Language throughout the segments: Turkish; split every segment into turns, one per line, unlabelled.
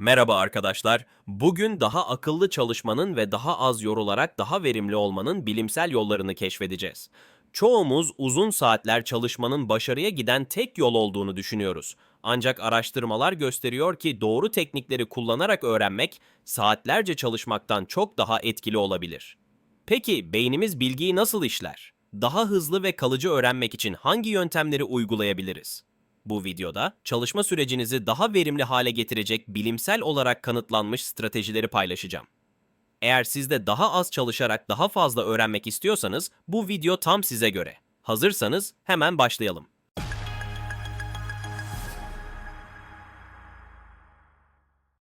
Merhaba arkadaşlar. Bugün daha akıllı çalışmanın ve daha az yorularak daha verimli olmanın bilimsel yollarını keşfedeceğiz. Çoğumuz uzun saatler çalışmanın başarıya giden tek yol olduğunu düşünüyoruz. Ancak araştırmalar gösteriyor ki doğru teknikleri kullanarak öğrenmek saatlerce çalışmaktan çok daha etkili olabilir. Peki beynimiz bilgiyi nasıl işler? Daha hızlı ve kalıcı öğrenmek için hangi yöntemleri uygulayabiliriz? Bu videoda çalışma sürecinizi daha verimli hale getirecek bilimsel olarak kanıtlanmış stratejileri paylaşacağım. Eğer siz de daha az çalışarak daha fazla öğrenmek istiyorsanız bu video tam size göre. Hazırsanız hemen başlayalım.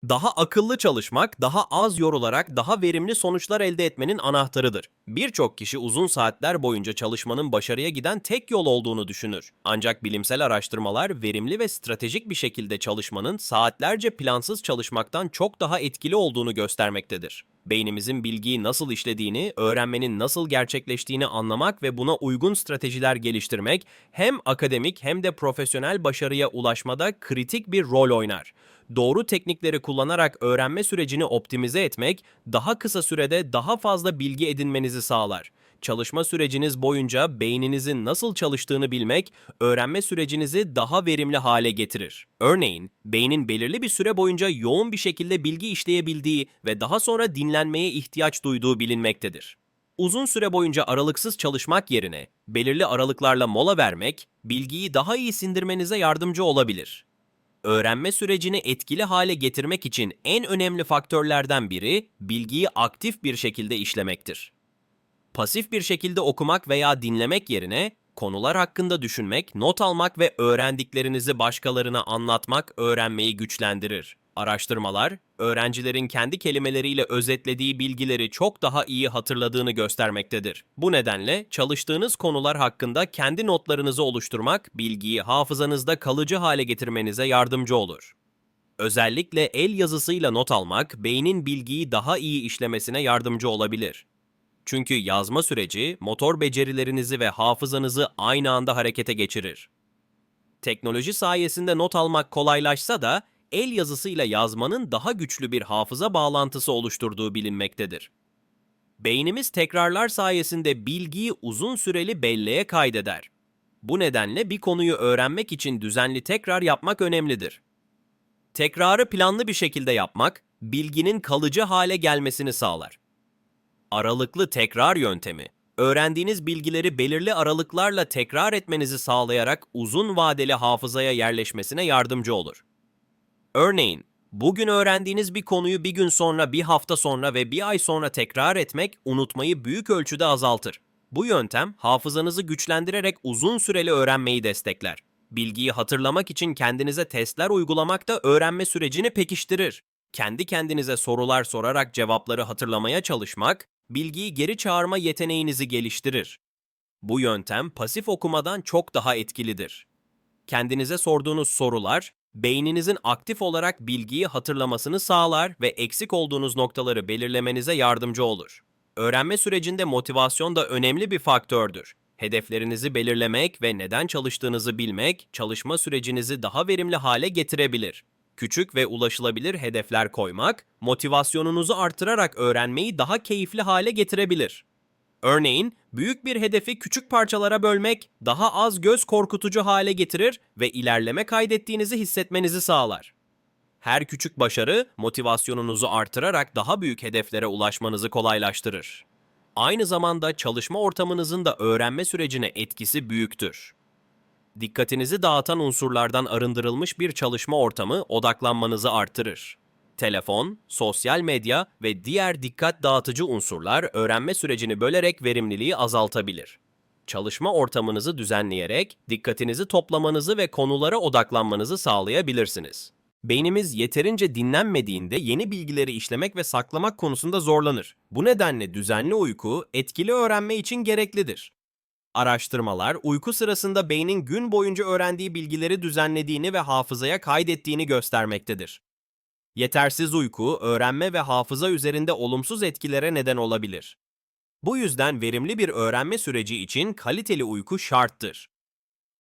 Daha akıllı çalışmak, daha az yorularak daha verimli sonuçlar elde etmenin anahtarıdır. Birçok kişi uzun saatler boyunca çalışmanın başarıya giden tek yol olduğunu düşünür. Ancak bilimsel araştırmalar verimli ve stratejik bir şekilde çalışmanın saatlerce plansız çalışmaktan çok daha etkili olduğunu göstermektedir. Beynimizin bilgiyi nasıl işlediğini, öğrenmenin nasıl gerçekleştiğini anlamak ve buna uygun stratejiler geliştirmek hem akademik hem de profesyonel başarıya ulaşmada kritik bir rol oynar doğru teknikleri kullanarak öğrenme sürecini optimize etmek, daha kısa sürede daha fazla bilgi edinmenizi sağlar. Çalışma süreciniz boyunca beyninizin nasıl çalıştığını bilmek, öğrenme sürecinizi daha verimli hale getirir. Örneğin, beynin belirli bir süre boyunca yoğun bir şekilde bilgi işleyebildiği ve daha sonra dinlenmeye ihtiyaç duyduğu bilinmektedir. Uzun süre boyunca aralıksız çalışmak yerine belirli aralıklarla mola vermek, bilgiyi daha iyi sindirmenize yardımcı olabilir öğrenme sürecini etkili hale getirmek için en önemli faktörlerden biri bilgiyi aktif bir şekilde işlemektir. Pasif bir şekilde okumak veya dinlemek yerine konular hakkında düşünmek, not almak ve öğrendiklerinizi başkalarına anlatmak öğrenmeyi güçlendirir. Araştırmalar, öğrencilerin kendi kelimeleriyle özetlediği bilgileri çok daha iyi hatırladığını göstermektedir. Bu nedenle çalıştığınız konular hakkında kendi notlarınızı oluşturmak, bilgiyi hafızanızda kalıcı hale getirmenize yardımcı olur. Özellikle el yazısıyla not almak, beynin bilgiyi daha iyi işlemesine yardımcı olabilir. Çünkü yazma süreci motor becerilerinizi ve hafızanızı aynı anda harekete geçirir. Teknoloji sayesinde not almak kolaylaşsa da el yazısıyla yazmanın daha güçlü bir hafıza bağlantısı oluşturduğu bilinmektedir. Beynimiz tekrarlar sayesinde bilgiyi uzun süreli belleğe kaydeder. Bu nedenle bir konuyu öğrenmek için düzenli tekrar yapmak önemlidir. Tekrarı planlı bir şekilde yapmak, bilginin kalıcı hale gelmesini sağlar. Aralıklı tekrar yöntemi, öğrendiğiniz bilgileri belirli aralıklarla tekrar etmenizi sağlayarak uzun vadeli hafızaya yerleşmesine yardımcı olur. Örneğin, bugün öğrendiğiniz bir konuyu bir gün sonra, bir hafta sonra ve bir ay sonra tekrar etmek unutmayı büyük ölçüde azaltır. Bu yöntem hafızanızı güçlendirerek uzun süreli öğrenmeyi destekler. Bilgiyi hatırlamak için kendinize testler uygulamak da öğrenme sürecini pekiştirir. Kendi kendinize sorular sorarak cevapları hatırlamaya çalışmak, bilgiyi geri çağırma yeteneğinizi geliştirir. Bu yöntem pasif okumadan çok daha etkilidir. Kendinize sorduğunuz sorular, beyninizin aktif olarak bilgiyi hatırlamasını sağlar ve eksik olduğunuz noktaları belirlemenize yardımcı olur. Öğrenme sürecinde motivasyon da önemli bir faktördür. Hedeflerinizi belirlemek ve neden çalıştığınızı bilmek, çalışma sürecinizi daha verimli hale getirebilir. Küçük ve ulaşılabilir hedefler koymak, motivasyonunuzu artırarak öğrenmeyi daha keyifli hale getirebilir. Örneğin, büyük bir hedefi küçük parçalara bölmek daha az göz korkutucu hale getirir ve ilerleme kaydettiğinizi hissetmenizi sağlar. Her küçük başarı motivasyonunuzu artırarak daha büyük hedeflere ulaşmanızı kolaylaştırır. Aynı zamanda çalışma ortamınızın da öğrenme sürecine etkisi büyüktür. Dikkatinizi dağıtan unsurlardan arındırılmış bir çalışma ortamı odaklanmanızı artırır. Telefon, sosyal medya ve diğer dikkat dağıtıcı unsurlar öğrenme sürecini bölerek verimliliği azaltabilir. Çalışma ortamınızı düzenleyerek dikkatinizi toplamanızı ve konulara odaklanmanızı sağlayabilirsiniz. Beynimiz yeterince dinlenmediğinde yeni bilgileri işlemek ve saklamak konusunda zorlanır. Bu nedenle düzenli uyku etkili öğrenme için gereklidir. Araştırmalar uyku sırasında beynin gün boyunca öğrendiği bilgileri düzenlediğini ve hafızaya kaydettiğini göstermektedir. Yetersiz uyku, öğrenme ve hafıza üzerinde olumsuz etkilere neden olabilir. Bu yüzden verimli bir öğrenme süreci için kaliteli uyku şarttır.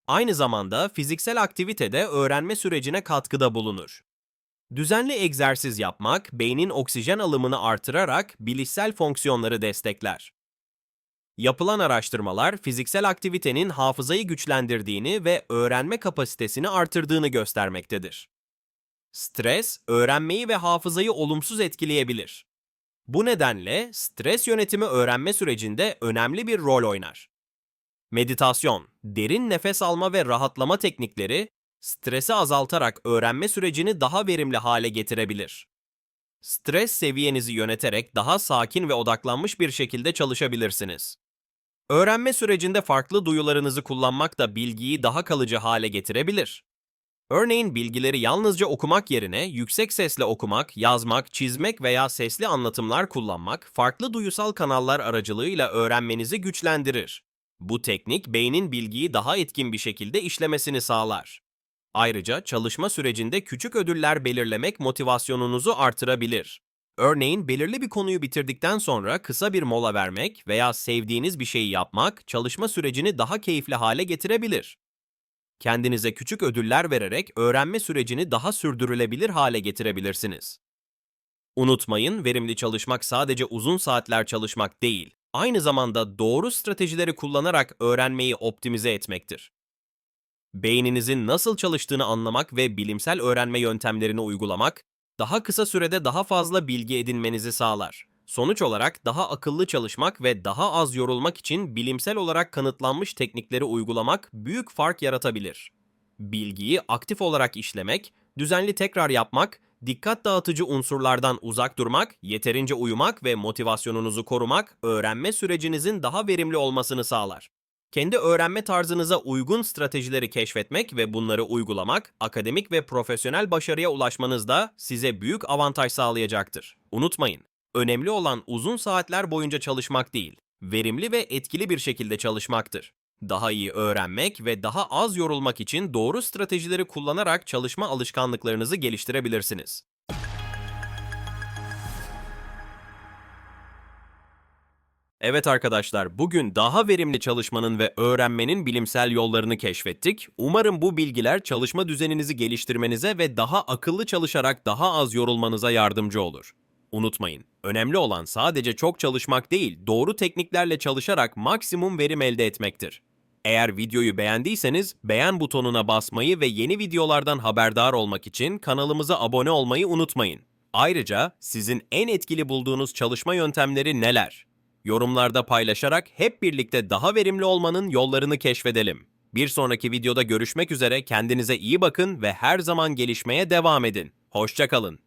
Aynı zamanda fiziksel aktivite de öğrenme sürecine katkıda bulunur. Düzenli egzersiz yapmak, beynin oksijen alımını artırarak bilişsel fonksiyonları destekler. Yapılan araştırmalar fiziksel aktivitenin hafızayı güçlendirdiğini ve öğrenme kapasitesini artırdığını göstermektedir. Stres, öğrenmeyi ve hafızayı olumsuz etkileyebilir. Bu nedenle stres yönetimi öğrenme sürecinde önemli bir rol oynar. Meditasyon, derin nefes alma ve rahatlama teknikleri stresi azaltarak öğrenme sürecini daha verimli hale getirebilir. Stres seviyenizi yöneterek daha sakin ve odaklanmış bir şekilde çalışabilirsiniz. Öğrenme sürecinde farklı duyularınızı kullanmak da bilgiyi daha kalıcı hale getirebilir. Örneğin bilgileri yalnızca okumak yerine yüksek sesle okumak, yazmak, çizmek veya sesli anlatımlar kullanmak farklı duyusal kanallar aracılığıyla öğrenmenizi güçlendirir. Bu teknik beynin bilgiyi daha etkin bir şekilde işlemesini sağlar. Ayrıca çalışma sürecinde küçük ödüller belirlemek motivasyonunuzu artırabilir. Örneğin belirli bir konuyu bitirdikten sonra kısa bir mola vermek veya sevdiğiniz bir şeyi yapmak çalışma sürecini daha keyifli hale getirebilir. Kendinize küçük ödüller vererek öğrenme sürecini daha sürdürülebilir hale getirebilirsiniz. Unutmayın, verimli çalışmak sadece uzun saatler çalışmak değil, aynı zamanda doğru stratejileri kullanarak öğrenmeyi optimize etmektir. Beyninizin nasıl çalıştığını anlamak ve bilimsel öğrenme yöntemlerini uygulamak, daha kısa sürede daha fazla bilgi edinmenizi sağlar. Sonuç olarak daha akıllı çalışmak ve daha az yorulmak için bilimsel olarak kanıtlanmış teknikleri uygulamak büyük fark yaratabilir. Bilgiyi aktif olarak işlemek, düzenli tekrar yapmak, dikkat dağıtıcı unsurlardan uzak durmak, yeterince uyumak ve motivasyonunuzu korumak öğrenme sürecinizin daha verimli olmasını sağlar. Kendi öğrenme tarzınıza uygun stratejileri keşfetmek ve bunları uygulamak, akademik ve profesyonel başarıya ulaşmanızda size büyük avantaj sağlayacaktır. Unutmayın, önemli olan uzun saatler boyunca çalışmak değil, verimli ve etkili bir şekilde çalışmaktır. Daha iyi öğrenmek ve daha az yorulmak için doğru stratejileri kullanarak çalışma alışkanlıklarınızı geliştirebilirsiniz. Evet arkadaşlar, bugün daha verimli çalışmanın ve öğrenmenin bilimsel yollarını keşfettik. Umarım bu bilgiler çalışma düzeninizi geliştirmenize ve daha akıllı çalışarak daha az yorulmanıza yardımcı olur. Unutmayın, önemli olan sadece çok çalışmak değil, doğru tekniklerle çalışarak maksimum verim elde etmektir. Eğer videoyu beğendiyseniz beğen butonuna basmayı ve yeni videolardan haberdar olmak için kanalımıza abone olmayı unutmayın. Ayrıca sizin en etkili bulduğunuz çalışma yöntemleri neler? Yorumlarda paylaşarak hep birlikte daha verimli olmanın yollarını keşfedelim. Bir sonraki videoda görüşmek üzere kendinize iyi bakın ve her zaman gelişmeye devam edin. Hoşçakalın.